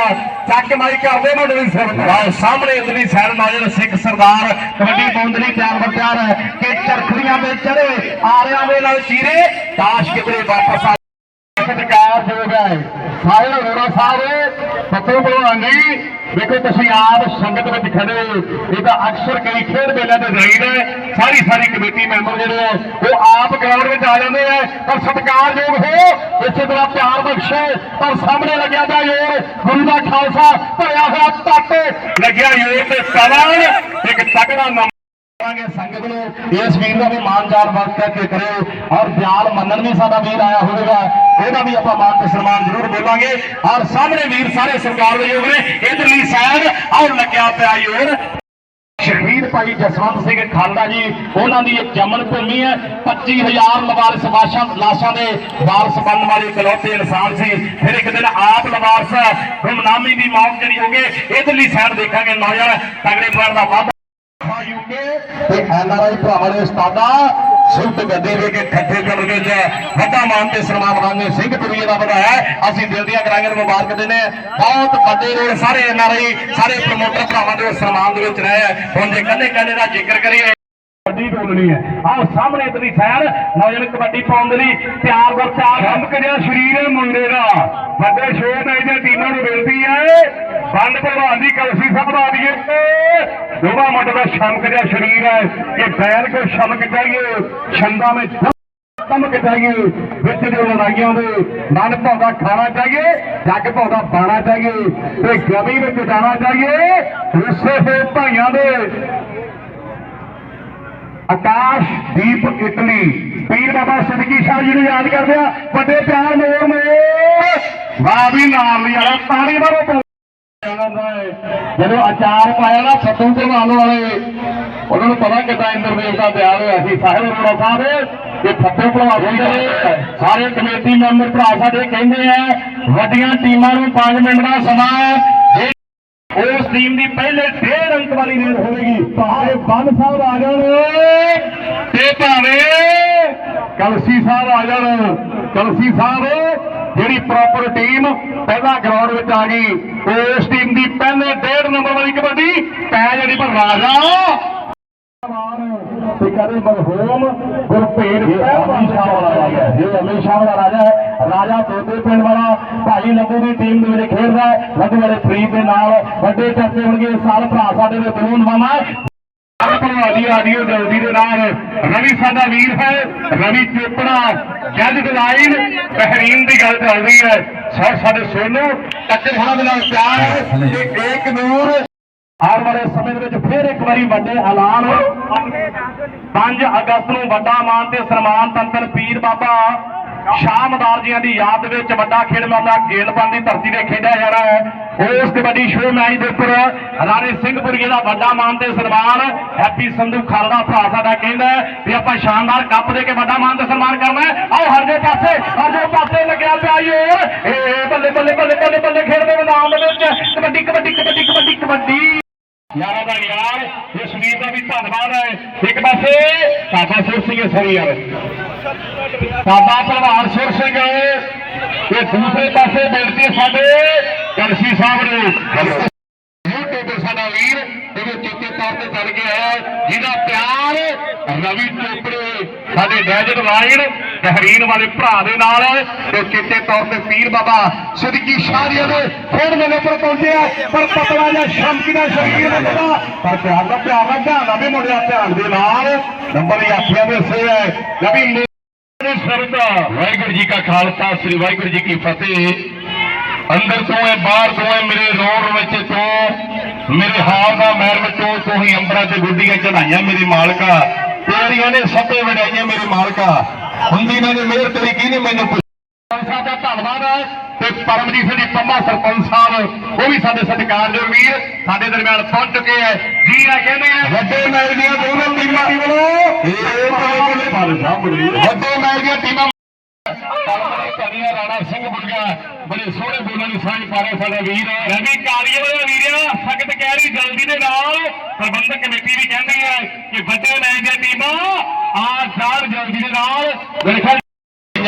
ਚੱਕ ਮਾਈ ਕਰਦੇ ਮੁੰਡੇ ਦੇ ਸਿਰ ਵਾਹ ਸਾਹਮਣੇ ਇਤਨੀ ਸੈਰ ਨਾਜ਼ਰ ਸਿੱਖ ਸਰਦਾਰ, ਕਬੱਡੀ ਪੌਂਦਲੀ ਤਿਆਰ ਬਰ ਹੈ। ਕਿ ਚਰਖੜੀਆਂ ਤੇ ਚੜੇ ਆਰਿਆਂ ਦੇ ਨਾਲ ਚੀਰੇ। ਤਾਸ਼ ਕਿਤੇ ਵਾਪਸ ਆ ਹੈ ਸਾਹਿਲ ਅਰੋੜਾ ਸਾਹਿਬ ਪੱਤੋ ਭਲਵਾਨ ਜੀ ਵੇਖੋ ਤੁਸੀਂ ਆਪ ਸੰਗਤ ਵਿੱਚ ਖੜੇ ਹੋ। ਇਹ ਤਾਂ ਅਕਸਰ ਕਈ ਖੇਡ ਮੇਲਿਆਂ ਤੇ ਜਾਈਦਾ ਸਾਰੀ ਸਾਰੀ ਕਮੇਟੀ ਮੈਂਬਰ ਜਿਹੜੇ ਆ, ਉਹ ਆਪ ਗਰਾਊਂਡ ਵਿੱਚ ਆ ਜਾਂਦੇ ਆ। ਪਰ ਸਤਿਕਾਰਯੋਗ ਹੋ, ਇਸੇ ਤਰ੍ਹਾਂ ਪਿਆਰ ਬਖਸ਼ੋ ਪਰ ਸਾਹਮਣੇ ਲੱਗਿਆ ਦਾ ਯੋਰ ਗੁਰੂ ਦਾ ਖਾਲਸਾ ਭਰਿਆ ਹੋਇਆ ਤੱਤ ਲੱਗਿਆ ਯੋਰ ਤੇ ਸਵਾਲ ਇੱਕ ਤਕੜਾ ਨੰਬਰ ਕਰਾਂਗੇ ਸੰਗਤ ਨੂੰ ਇਸ ਵੀਰ ਦਾ ਵੀ ਮਾਨ ਜਾਲ ਵਰਤ ਕਰਕੇ ਕਰਿਓ। ਔਰ ਦਿਆਲ ਮੰਨਣ ਵੀ ਸਾਡਾ ਵੀਰ ਆਇਆ ਹੋਵੇਗਾ। ਇਹਦਾ ਵੀ ਆਪਾਂ ਮਾਨ ਤੇ ਸਨਮਾਨ ਜ਼ਰੂਰ ਬੋਲਾਂਗੇ। ਔਰ ਸਾਹਮਣੇ ਵੀਰ ਸਾਰੇ ਸਰਕਾਰ ਦੇ ਯੋਗ ਨੇ, ਇਧਰਲੀ ਸਾਈਡ ਔਰ ਲੱਗਿਆ ਪਿਆ ਯੋਰ ਸ਼ਹੀਦ ਭਾਈ ਜਸਵੰਤ ਸਿੰਘ ਖਾਲੜਾ ਜੀ, ਉਹਨਾਂ ਦੀ ਇੱਕ ਜਮਨ ਭੂਮੀ ਹੈ। 25000 ਲਵਾਰਸ ਵਾਸ਼ਾਂ ਲਾਸ਼ਾਂ ਦੇ ਵਾਰਸ ਬਣਨ ਵਾਲੇ ਇਕਲੌਤੇ ਇਨਸਾਨ ਸੀ। ਫਿਰ ਇੱਕ ਦਿਨ ਆਪ ਲਵਾਰਸ ਗੁਮਨਾਮੀ ਦੀ ਮੌਤ ਜਿਹੜੀ ਹੋ ਗਈ, ਇਧਰਲੀ ਸਾਈਡ ਦੇਖਾਂਗੇ। ਨੌਜਵਾਨ ਤਗੜੇ ਪੈਰ ਦਾ ਵਾਧਾ ਯੂਕੇ ਤੇ ਐਨਆਰਆਈ ਭਰਾਵਾਂ ਦੇ ਉਸਤਾਦਾ ਸੁਲਤ ਗੱਦੇ ਦੇ ਕੇ ਠੱਠੇ ਕਰਨ ਵਿੱਚ ਵੱਡਾ ਮਾਨ ਤੇ ਸਨਮਾਨ ਵਾਂਗੇ ਸਿੰਘ ਪੁਰੀਏ ਦਾ ਵਧਾਇਆ ਅਸੀਂ ਦਿਲ ਦੀਆਂ ਕਰਾਂਗੇ ਮੁਬਾਰਕ ਦਿੰਦੇ ਬਹੁਤ ਵੱਡੇ ਰੋਲ ਸਾਰੇ ਐਨਆਰਆਈ, ਸਾਰੇ ਪ੍ਰਮੋਟਰ ਭਰਾਵਾਂ ਦੇ ਸਨਮਾਨ ਦੇ ਵਿੱਚ ਰਹੇ ਹੁਣ ਜੇ ਕੱਲੇ ਕੱਲੇ ਦਾ ਜ਼ਿਕਰ ਕਰੀਏ, ਕਬੱਡੀ ਬੋਲਣੀ ਹੈ। ਆਹ ਸਾਹਮਣੇ ਇਤਨੀ ਸੈਰ, ਨੌਜਵਾਨ ਕਬੱਡੀ ਪਾਉਣ ਦੇ ਲਈ ਤਿਆਰ ਬਰ ਤਿਆਰ। ਹਮ ਕਰਿਆ ਸਰੀਰ ਹੈ ਮੁੰਡੇ ਦਾ। ਵੱਡੇ ਸ਼ੋਅ ਨਾਲ ਇਹਦੇ ਟੀਮਾਂ ਨੂੰ ਮਿਲਦੀ ਹੈ। ਬੰਦ ਭਲਵਾਨ ਦੀ, ਕਲਸੀ ਸਭਾ ਦੀਏ। ਦੋਵਾ ਮੁੰਡੇ ਦਾ ਸ਼ਮਕ ਜਿਹਾ ਸਰੀਰ ਹੈ। ਕਿ ਬੈਲ ਕੋ ਸ਼ਮਕ ਚਾਹੀਏ ਛੰਦਾਂ ਵਿੱਚ ਚਮਕ ਚਾਹੀਏ ਵਿੱਚ ਜੋ ਲੜਾਈਆਂ ਦੇ ਮਨ ਭਾਉਂਦਾ ਖਾਣਾ ਚਾਹੀਏ ਜੱਗ ਭਾਉਂਦਾ ਬਾਣਾ ਚਾਹੀਏ ਤੇ ਗਮੀ ਵਿੱਚ ਜਾਣਾ ਚਾਹੀਏ ਰੁੱਸੇ ਹੋਏ ਭਾਈਆਂ ਦੇ। ਆਕਾਸ਼, ਦੀਪ, ਇਟਲੀ, ਪੀਰ ਬਾਬਾ ਸਦਕੀ ਸਾਹਿਬ ਜੀ ਨੂੰ ਯਾਦ ਕਰਦੇ ਆ। ਵੱਡੇ ਪਿਆਰ ਮੋਰ ਮੋਰ। ਵਾਹ ਵੀ ਨਾਮ ਲਈ ਵਾਲਾ ਤਾੜੀ ਮਾਰੋ ਜਦੋਂ ਅਚਾਰ ਪਾਇਆ ਨਾ ਫੱਟੂ ਭਲਵਾਨ ਵਾਲੇ, ਉਹਨਾਂ ਨੂੰ ਪਤਾ ਕਿਦਾਂ ਇੰਦਰਦੇਵ ਦਾ ਤਿਆਰ ਹੋਇਆ ਸੀ। ਸਾਹਿਬ ਅਰੋੜਾ ਸਾਹਿਬ, ਇਹ ਫੱਟੂ ਭਲਵਾਨ ਹੁੰਦੇ ਸਾਰੇ ਕਮੇਟੀ ਮੈਂਬਰ ਭਰਾ ਸਾਡੇ ਕਹਿੰਦੇ ਆ, ਵੱਡੀਆਂ ਟੀਮਾਂ ਨੂੰ 5 ਮਿੰਟ ਦਾ ਸਮਾਂ ਹੈ। ਉਸ ਟੀਮ ਦੀ ਪਹਿਲੇ ਡੇਢ ਅੰਕ ਵਾਲੀ ਰੇਡ ਹੋਵੇਗੀ, ਭਾਵੇਂ ਬੰਨ ਸਾਹਿਬ ਆ ਜਾਣ ਤੇ ਭਾਵੇਂ ਕਲਸੀ ਸਾਹਿਬ ਆ ਜਾਣ। ਕਲਸੀ ਸਾਹਿਬ ਜਿਹੜੀ ਪ੍ਰੋਪਰ ਟੀਮ ਪਹਿਲਾ ਗਰਾਊਂਡ ਵਿੱਚ ਆ ਗਈ ਉਸ ਟੀਮ ਦੀ ਪਹਿਲੇ ਡੇਢ ਨੰਬਰ ਵਾਲੀ ਕਬੱਡੀ ਪੈ ਜਿਹੜੀ ਪਰ ਰਾਜਾ। ਤੇ ਕਦੇ ਮਰਹੂਮ ਗੁਰਪ੍ਰੀਤ ਹਮੇਸ਼ਾ ਵਾਲਾ ਰਾਜਾ ਹੈ। ਇਹ ਹਮੇਸ਼ਾ ਵਾਲਾ ਰਾਜਾ ਹੈ। ਰਾਜਾ ਤੋਤੇ ਪਿੰਡ ਵਾਲਾ ਭਾਈ ਲੱਭੂ ਦੀ ਟੀਮ ਦੇ ਵਿੱਚ ਖੇਡਦਾ ਹੈ। ਲੱਭੂ ਵਾਲੇ ਫਰੀਦ ਦੇ ਨਾਲ ਵੱਡੇ ਚਰਚੇ ਹੋਣਗੇ ਇਸ ਸਾਲ ਭਰਾ ਸਾਡੇ ਦੇ ਬਲੂਨ ਮਾਮਾ ਭਲਵਾਨੀ ਆਡੀਓ ਜਲਦੀ ਦੇ ਨਾਲ ਰਵੀ ਸਾਡਾ ਵੀਰ ਹੈ, ਰਵੀ ਚੋਪੜਾ, ਜੱਜ ਲਾਈਨ ਬਹਿਰੀਨ ਦੀ ਗੱਲ ਚੱਲ ਰਹੀ ਹੈ। ਸਰ, ਸਾਡੇ ਸੋਨੂ ਟੱਕਰ ਹੋਣਾ ਦੇ ਨਾਲ ਪਿਆਰ ਤੇ ਏਕ ਨੂਰ। ਆਉਣ ਵਾਲੇ ਸਮੇਂ ਦੇ ਵਿੱਚ ਫੇਰ ਇੱਕ ਵਾਰੀ ਵੱਡੇ ਐਲਾਨ। 5 ਅਗਸਤ ਨੂੰ ਵੱਡਾ ਮਾਨ ਤੇ ਸਨਮਾਨ ਤੰਤਰ ਪੀਰ ਬਾਬਾ ਸ਼ਾਮਦਾਰ ਜੀਆਂ ਦੀ ਯਾਦ ਵਿੱਚ ਵੱਡਾ ਖੇਡ ਮੇਲਾ ਗੇਲਪਨ ਦੀ ਧਰਤੀ ਤੇ ਖੇਡਿਆ ਜਾਣਾ ਹੈ। ਉਸ ਕਬੱਡੀ ਸ਼ੋਅ ਮੈਚ ਦੇ ਉੱਪਰ ਰਾਣੇ ਸਿੰਘਪੁਰੀਏ ਦਾ ਵੱਡਾ ਮਾਨ ਤੇ ਸਨਮਾਨ ਹੈਪੀ ਸੰਧੂ ਖਾਲਦਾ ਭਰਾ ਸਾਡਾ ਕਹਿੰਦਾ ਵੀ ਆਪਾਂ ਸ਼ਾਨਦਾਰ ਕੱਪ ਦੇ ਕੇ ਵੱਡਾ ਮਾਨ ਤੇ ਸਨਮਾਨ ਕਰਨਾ ਹੈ। ਆਓ ਹਰਜੇ ਪਾਸੇ ਹਰਜੇ ਪਾਸੇ ਲੱਗਿਆ ਪਿਆ ਈ ਓਏ ਏ ਬੱਲੇ ਬੱਲੇ ਬੱਲੇ ਬੱਲੇ ਬੱਲੇ ਖੇਡਦੇ ਮੈਦਾਨ ਦੇ ਵਿੱਚ ਕਬੱਡੀ ਕਬੱਡੀ ਕਬੱਡੀ ਕਬੱਡੀ ਕਬੱਡੀ। ਯਾਰਾਂ ਦਾ ਯਾਰ ਇਸ ਵੀਰ ਦਾ ਵੀ ਧੰਨਵਾਦ ਹੈ। ਇੱਕ ਪਾਸੇ ਸਾਡਾ ਸੁਰ ਸਿੰਘ ਸਰੀ ਯਾਰ ਸਾਡਾ ਪ੍ਰਧਾਨ ਸੁਰ ਸਿੰਘ ਤੇ ਦੂਸਰੇ ਪਾਸੇ ਬੇਨਤੀ ਸਾਡੇ ਕਲਸੀ ਸਾਹਿਬ ਨੂੰ ਯੂਟਿਊਬਰ ਸਾਡਾ ਵੀਰ ਇਹਦੇ ਚੇਤੇ ਤੌਰ ਤੇ ਚੱਲ ਗਿਆ ਹੈ, ਜਿਹਦਾ ਪਿਆਰ ਰਵੀ ਚੋਪੜੇ, ਸਾਡੇ ਡੈਜਟ ਵਾਈਡ ਬਹਿਰੀਨ ਵਾਲੇ ਭਰਾ ਦੇ ਨਾਲ ਹੈ, ਤੇ ਚੇਤੇ ਤੌਰ ਤੇ ਪੀਰ ਬਾਬਾ ਸਦਕੀ ਸ਼ਾਹਰੀਆ ਦੇ ਖੇਡ ਮੇਲੇ ਪਰ ਪਹੁੰਚਿਆ ਪਰ ਪਤਲਾ ਜਾਂ ਸ਼ਮਕੀ ਦਾ ਸ਼ਰੀਰ ਬੰਦਾ ਪਰ ਪਿਆਰ ਦਾ ਪਿਆਰ ਦਾ ਧਿਆਨ ਦਾ ਵੀ ਮੁੰਡਿਆ ਧਿਆਨ ਦੇ ਨਾਲ, ਨੰਬਰ ਹੀ ਆਖਿਆ ਦੇ ਸੇ ਹੈ, ਨਵੀਂ ਸਰਦਾ ਵਾਹਿਗੁਰੂ ਜੀ ਕਾ ਖਾਲਸਾ, ਸ੍ਰੀ ਵਾਹਿਗੁਰੂ ਜੀ ਕੀ ਫਤਿਹ। ਅੰਦਰ ਤੋਂ ਹੈ, ਬਾਹਰ ਤੋਂ ਹੈ, ਮੇਰੇ ਰੋੜ ਵਿੱਚ ਤੋਂ। ਮੇਰੇ ਹਾਲ ਦਾ ਮਹਿਰ ਵਿੱਚੋਂ ਤੂੰ ਹੀ ਅੰਬਰਾਂ ਤੇ ਗੁੱਡੀਆਂ ਚੜਾਈਆਂ ਮੇਰੀ ਮਾਲਕਾ। ਤੇਰੀਆਂ ਨੇ ਸਭੇ ਵਡਾਈਆਂ ਮੇਰੇ ਮਾਲਕਾ। ਹੁੰਦੀ ਨਾ ਨੇ ਮਿਹਰ ਤੇਰੀ ਕੀ ਨਹੀਂ ਮੈਨੂੰ ਸਾਹਿਬ ਦਾ ਧੰਨਵਾਦ ਹੈ ਤੇ ਪਰਮਜੀਤ ਸਿੰਘ ਪੰਮਾ ਸਰਪੰਚ ਸਾਹਿਬ ਉਹ ਵੀ ਸਾਡੇ ਸਤਿਕਾਰਯੋਗ ਵੀਰ ਸਾਡੇ ਦਰਮਿਆਨ ਪਹੁੰਚ ਚੁੱਕੇ ਹੈ। ਜੀ ਆ ਕਹਿੰਦੇ ਆ ਵੱਡੇ ਮੈਚ ਦੀਆਂ ਦੋਨੋਂ ਟੀਮਾਂ ਦੀ ਵੱਲੋਂ ਵੱਡੇ ਮੈਚ ਦੀਆਂ ਟੀਮਾਂ ਕਲੀਆ ਰਾਣਾ ਸਿੰਘ ਬੁਰਗਾ ਬੜੇ ਸੋਹਣੇ ਬੋਲਾਂ ਦੀ ਸਾਂਝ ਪਾ ਰਿਹਾ ਸਾਡਾ ਵੀਰ। ਰਵੀ ਕਾਲੀਆ ਵਾਲਾ ਵੀਰਿਆ ਸਖਤ ਕਹਿ ਰਹੀ ਜਲਦੀ ਦੇ ਨਾਲ। ਪ੍ਰਬੰਧਕ ਕਮੇਟੀ ਵੀ ਕਹਿੰਦੀ ਹੈ ਕਿ ਵੱਡੇ ਮੈਚ ਦੀਆਂ ਟੀਮਾਂ ਆ ਜਾਣ ਜਲਦੀ ਦੇ ਨਾਲ। ਮੇਰੇ ਖਿਆਲ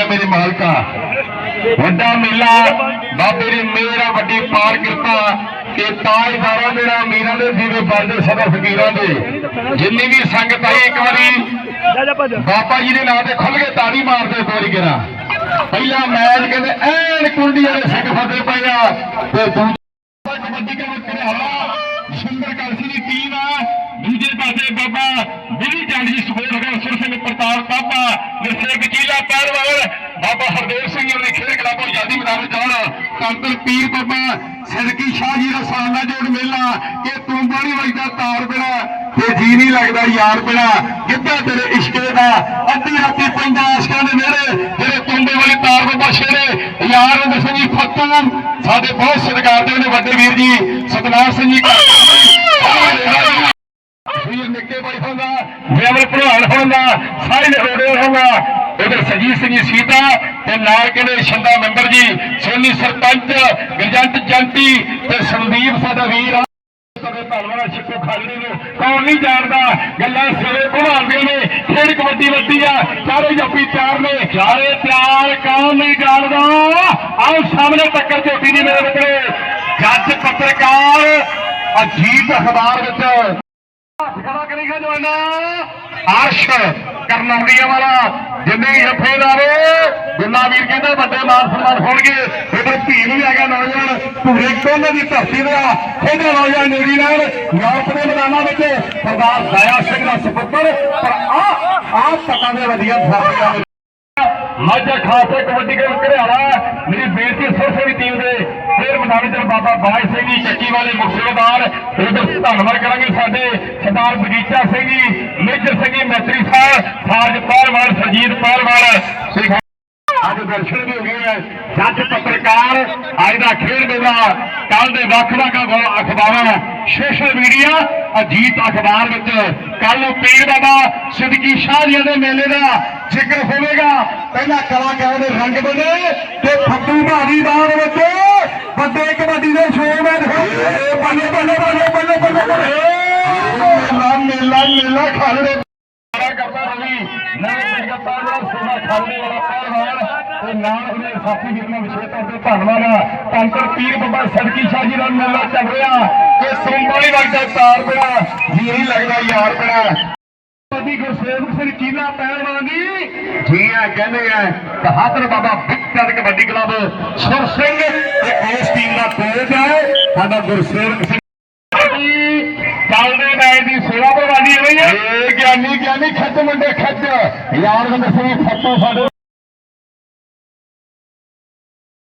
ਮੇਰੇ ਮਾਲਕਾ। ਵੱਡਾ ਮੇਲਾ ਬਾਬੇ ਦੀ ਮੇਰਾ ਵੱਡੀ ਪਾਰ ਕਿਰਪਾ। ਕਿ ਤਾਜਦਾਰਾਂ ਮੇਰਾ ਮੀਰਾਂ ਦੇ ਦੀਵੇ ਬਲਦੇ ਸਦਾ ਫਕੀਰਾਂ ਦੇ। ਜਿੰਨੀ ਵੀ ਸੰਗਤ ਆਈ ਇੱਕ ਵਾਰੀ ਬਾਬਾ ਜੀ ਦੇ ਨਾਂ ਤੇ ਖੁੱਲ ਕੇ ਤਾੜੀ ਮਾਰਦੇ ਤੋਰੀ ਗਿਰਾ। ਪਹਿਲਾ ਮੈਚ ਕਹਿੰਦੇ ਐਨ ਕੁੰਡੀ ਵਾਲੇ ਸਿੰਘ ਫਤੇ ਪਏ ਆ ਤੇ ਦੂਜਾ ਕਬੱਡੀ ਦਾ ਕਰਿਆਲਾ ਸੁੰਦਰ ਕਲਸੀ ਦੀ ਟੀਮ ਆ। ਦੂਜੇ ਪਾਸੇ ਬਾਬਾ ਬਿਲੀ ਚੰਦ ਸਪੋਰਟ ਹੈਗਾ ਸੁਰ ਸਿੰਘ ਪ੍ਰਤਾਪ ਕਾਪਾ ਨਿਰਸੇਕ ਚੀਲਾ ਪਹਿਲਵਾਨ ਬਾਬਾ ਹਰਦੇਵ ਸਿੰਘ ਜੀ ਦੇ ਖੇਡ ਕਲੱਬ ਆਜ਼ਾਦੀ ਮੈਦਾਨ ਵਿੱਚ ਆਉਣ ਪੀਰ ਬਾਬਾ ਸਿਰਕੀ ਸ਼ਾਹ ਜੀ ਦਾ ਸਾਲਾ ਜੋੜ ਮੇਲਾ। ਇਹ ਤੂੰਬਾ ਬਾਣੀ ਵਜਦਾ ਤਾਰ ਬਿਨਾ ਤੇ ਜੀ ਨਹੀਂ ਲੱਗਦਾ, ਯਾਰ ਬਿਨਾ ਕਿੱਦਾਂ ਤੇਰੇ ਇਸ਼ਕੇ ਦਾ। ਅੱਧੀ ਰਾਤੀ ਪੈਂਦਾ ਆਸ਼ਕਾਂ ਦੇ ਨੇੜੇ। ਜਿਹੜੇ ਤੁੰਬੇ ਵਾਲੀ ਤਾਰ ਬਾਬਾ ਸ਼ੇਰੇ ਯਾਰ ਨੂੰ ਸਿੰਘ ਜੀ ਸਾਡੇ ਬਹੁਤ ਸਤਿਕਾਰ ਦੇ ਨੇ ਵੱਡੇ ਵੀਰ ਜੀ। ਸਤਨਾਮ ਸਿੰਘ ਜੀ। ਵੀਰ ਨਿੱਕੇ ਬਾਈ ਹੁੰਦਾ ਮੇਵਲ ਪ੍ਰਧਾਨ ਹੁੰਦਾ ਸਾਹਿਲ ਰੋੜੇ ਹੁੰਦਾ। ਉਧਰ ਸਰਜੀਤ ਸਿੰਘ ਜੀ ਸੀਤਾ ਤੇ ਨਾਲ ਕਹਿੰਦੇ ਛੰਦਾ ਮੈਂਬਰ ਜੀ, ਸੋਨੀ ਸਰਪੰਚ ਗਰਜੰਟ ਜੰਟੀ ਤੇ ਸੰਦੀਪ ਸਾਡਾ ਵੀਰ ਆ। ਸਾਡੇ ਧੰਨਵਾਦ ਸ਼ਿਕੋ ਖਾਲੜੀ ਨੂੰ। ਕੌਣ ਨਹੀਂ ਜਾਣਦਾ, ਗੱਲਾਂ ਸਿਰੇ ਘੁਮਾਉਂਦੇ ਨੇ। ਖੇਡ ਕਬੱਡੀ ਵੱਡੀ ਆ। ਚਾਰੇ ਜੱਫੀ ਤਿਆਰ ਨੇ। ਚਾਰੇ ਪਿਆਰ ਕੌਣ ਨਹੀਂ ਜਾਣਦਾ? ਆਓ ਸਾਹਮਣੇ ਟੱਕਰ ਝੋਟੀ ਦੀ ਮੇਰੇ ਮਿੱਤਰੇ ਜੱਜ ਪੱਤਰਕਾਰ ਅਜੀਤ ਅਖਬਾਰ ਵਿੱਚ ਹੱਥ ਖੜਾ ਕਰੇਗਾ ਜਵਾਨਾ। ਅਰਸ਼ ਕਰਨੌਲੀਆ ਵਾਲਾ। ਜਿੰਨੇ ਜਫੇਦਾਰੇ ਜਿੰਨਾ ਵੀਰ ਕਹਿੰਦਾ ਵੱਡੇ ਮਾਨ ਸਨਮਾਨ ਹੋਣਗੇ। ਇਧਰ ਭੀਮ ਵੀ ਆ ਗਿਆ ਨੌਜਵਾਨ। ਪੂਰੇ ਕੋਨੇ ਦੀ ਧਰਤੀ ਦਾ ਖੇਡੇ ਨੌਜਵਾਨ ਨਿਊਜ਼ੀਲੈਂਡ ਯੂਰਪ ਦੇ ਮੈਦਾਨਾਂ ਵਿੱਚ ਸਰਦਾਰ ਦਾਇਆ ਸਿੰਘ ਦਾ ਸੁਪੁੱਤਰ। ਪਰ ਆ ਆ ਪਤਾ ਦੇ ਵਧੀਆ ਸਾਥੀਆਂ ਮਾਝਾ ਖਾਸੇ ਕਬੱਡੀ ਦੇ ਘਰਿਆਲਾ ਮੇਰੀ ਬੇਨਤੀ ਸਰਸੇ ਟੀਮ ਦੇ ਫੇਰ ਮੈਦਾਨ ਬਾਬਾ ਬਾਜ ਸਿੰਘ ਜੀ, ਚੱਕੀ ਵਾਲੇ ਮੁਖਸੇਵਾਦਾਰ ਉਧਰ ਧੰਨਵਾਦ ਕਰਾਂਗੇ ਸਾਡੇ ਸਰਦਾਰ ਬਗੀਚਾ ਸਿੰਘ ਜੀ, ਮੇਜਰ ਸਿੰਘ ਜੀ, ਮੈਤਰੀ ਸਾਹਿਬ, ਸਾਰਜ ਪਹਿਲਵਾਨ ਸਰਜੀਤ ਪਹਿਲਵਾਨ ਅੱਜ ਦਰਸ਼ਨ ਵੀ ਹੋ ਗਏ ਹੈ ਜੱਜ ਪੱਤਰਕਾਰ ਅੱਜ ਦਾ ਖੇਡ ਮੇਲਾ ਕੱਲ ਦੇ ਵੱਖ-ਵੱਖ ਅਖਬਾ- ਅਖਬਾਰਾਂ ਸੋਸ਼ਲ ਮੀਡੀਆ ਅਜੀਤ ਅਖਬਾਰ ਵਿੱਚ। ਕੱਲ ਨੂੰ ਪੀਰ ਬਾਬਾ ਸਿੱਧਕੀ ਸ਼ਾਹ ਜੀ ਦੇ ਮੇਲੇ ਦਾ ਜ਼ਿਕਰ ਹੋਵੇਗਾ। ਪਹਿਲਾਂ ਕਲਾਕਾਰਾਂ ਦੇ ਰੰਗ ਬਣੇ ਤੇ ਫੱਟੂ ਭਾਰੀ ਬਾਣ ਵਿੱਚ ਵੱਡੇ ਕਬੱਡੀ ਦੇ ਸ਼ੋਅ ਮੈਚ ਹੋਣਗੇ ਬੱਲੇ ਬੱਲੇ ਬੱਲੇ ਬੱਲੇ ਬੱਲੇ ਮੇਲਾ ਮੇਲਾ ਮੇਲਾ ਖਾਲੜੇ। ਕਰਦਾ ਰਵੀ। ਨਵੇਂ ਜਗਤਾਂ ਦਾ ਸੋਨਾ ਖਾਲੜੇ ਵਾਲਾ ਪਹਿਲਵਾਨ ਤੇ ਨਾਲ ਉਹਦੇ ਸਾਥੀ ਵੀਰ ਨੂੰ ਵਿਸ਼ੇਸ਼ ਤੌਰ ਤੇ ਧੰਨਵਾਦ ਆ। ਕੰਕਰ ਪੀਰ ਬਾਬਾ ਸੜਕੀ ਸ਼ਾਹ ਜੀ ਦਾ ਮੇਲਾ ਚੱਲ ਰਿਹਾ ਤੇ ਸੋਮਵਾਰੀ ਵਕਤ ਤਾਰ ਬਿਨਾ ਜੀ ਲੱਗਦਾ ਯਾਰ ਬਿਨਾ ਦੀ ਗੁਰਸੇਵਕ ਸਿੰਘ ਚੀਲਾ ਪਹਿਲਵਾਨ ਦੀ ਜੀ ਆ ਕਹਿੰਦੇ ਆ, ਬਹਾਦਰ ਬਾਬਾ ਬਿੱਟਰ ਕਬੱਡੀ ਕਲੱਬ ਸੁਰ ਸਿੰਘ ਤੇ ਇਸ ਟੀਮ ਦਾ ਕੋਚ ਹੈ ਸਾਡਾ ਗੁਰਸੇਵਕ ਸਿੰਘ ਚੱਲਦੇ ਮੈਚ ਦੀ ਸੇਵਾ ਪ੍ਰਵਾਨੀ ਹੋਈ ਹੈ ਏ ਗਿਆਨੀ ਗਿਆਨੀ ਖੱਟ ਮੁੰਡੇ ਖੱਟ ਯਾਰ ਬੰਦੇ ਸਿੰਘ ਫੱਟੂ ਸਾਡੇ